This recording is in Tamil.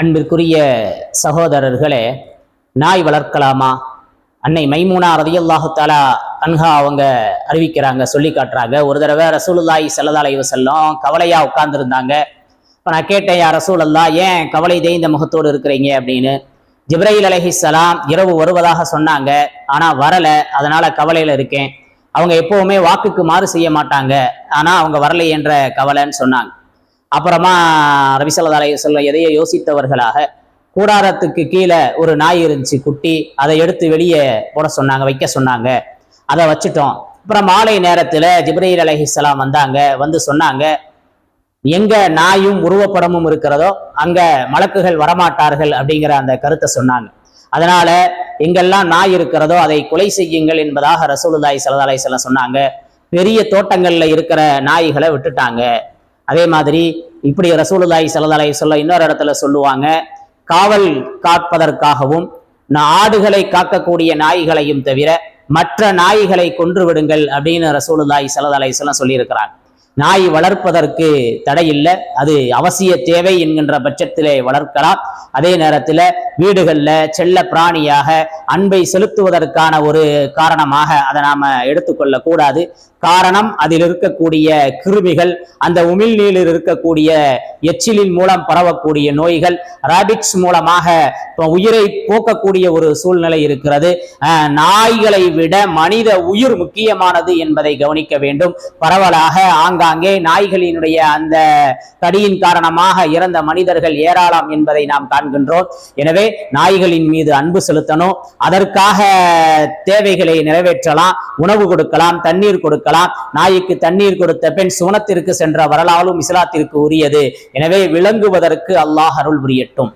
அன்பிற்குரிய சகோதரர்களே நாய் வளர்க்கலாமா? அன்னை மைமூனா ரதியல்லாஹு தாலா அன்ஹா அவங்க அறிவிக்கிறாங்க சொல்லி காட்டுறாங்க. ஒரு தடவை ரசூலுல்லாய் ஸல்லல்லாஹு அலைஹி கவலையா உட்கார்ந்துருந்தாங்க. இப்போ நான் கேட்டேன் யா ரசூலல்லா ஏன் கவலை தேய்ந்த முகத்தோடு இருக்கிறீங்க? அப்படின்னு. ஜிப்ரையில் அலஹிஸ்லாம் இரவு வருவதாக சொன்னாங்க. ஆனா வரல அதனால கவலையில இருக்கேன். அவங்க எப்பவுமே வாக்குக்கு மாறு செய்ய மாட்டாங்க. ஆனா அவங்க வரலை என்ற கவலைன்னு சொன்னாங்க. அப்புறமா ரவிசல்லா அலைஹி சொல்ல எதையோ யோசித்தவர்களாக கூடாரத்துக்கு கீழே ஒரு நாய் இருந்துச்சு குட்டி அதை எடுத்து வெளியே போட சொன்னாங்க வைக்க சொன்னாங்க. அதை வச்சுட்டோம். அப்புறம் மாலை நேரத்தில் ஜிப்ரீல் அலஹிஸ்லாம் வந்தாங்க வந்து சொன்னாங்க எங்க நாயும் உருவப்படமும் இருக்கிறதோ அங்க மலக்குகள் வரமாட்டார்கள் அப்படிங்கிற அந்த கருத்தை சொன்னாங்க. அதனால எங்கெல்லாம் நாய் இருக்கிறதோ அதை கொலை செய்யுங்கள் என்பதாக ரசூலுதாய் சலதாலை அலைஹி சொன்னாங்க. பெரிய தோட்டங்கள்ல இருக்கிற நாய்களை விட்டுட்டாங்க. அதே மாதிரி இப்படி ரசூலுதாய் ஸல்லல்லாஹு சொல்ல இன்னொரு இடத்துல சொல்லுவாங்க காவல் காப்பதற்காகவும் நான் ஆடுகளை காக்கக்கூடிய நாய்களையும் தவிர மற்ற நாய்களை கொன்று விடுங்கள் அப்படின்னு ரசூலுதாய் ஸல்லல்லாஹு சொல்ல சொல்லியிருக்கிறாங்க. நாய் வளர்ப்பதற்கு தடை இல்லை அது அவசிய தேவை என்கின்ற பட்சத்திலே வளர்க்கலாம். அதே நேரத்தில் வீடுகளில் செல்ல பிராணியாக அன்பை செலுத்துவதற்கான ஒரு காரணமாக அதை நாம் எடுத்துக்கொள்ள கூடாது காரணம் அதில் இருக்கக்கூடிய கிருமிகள் அந்த உமிழ்நீரில் இருக்கக்கூடிய எச்சிலின் மூலம் பரவக்கூடிய நோய்கள் ராபிக்ஸ் மூலமாக இப்போ உயிரை போக்கக்கூடிய ஒரு சூழ்நிலை இருக்கிறது. அஹ், நாய்களை விட மனித உயிர் முக்கியமானது என்பதை கவனிக்க வேண்டும். பரவலாக ஆங்காங்கே நாய்களினுடைய அந்த தடியின் காரணமாக இறந்த மனிதர்கள் ஏராளம் என்பதை நாம் காண்கின்றோம். எனவே நாய்களின் மீது அன்பு செலுத்தணும். அதற்காக தேவைகளை நிறைவேற்றலாம். உணவு கொடுக்கலாம் தண்ணீர் கொடுக்கலாம். நாய்க்கு தண்ணீர் கொடுத்த பெண் சுவனத்திற்கு சென்ற வரலாறும் இஸ்லாத்திற்கு உரியது. எனவே விளங்குவதற்கு அல்லாஹ் அருள் புரியட்டும்.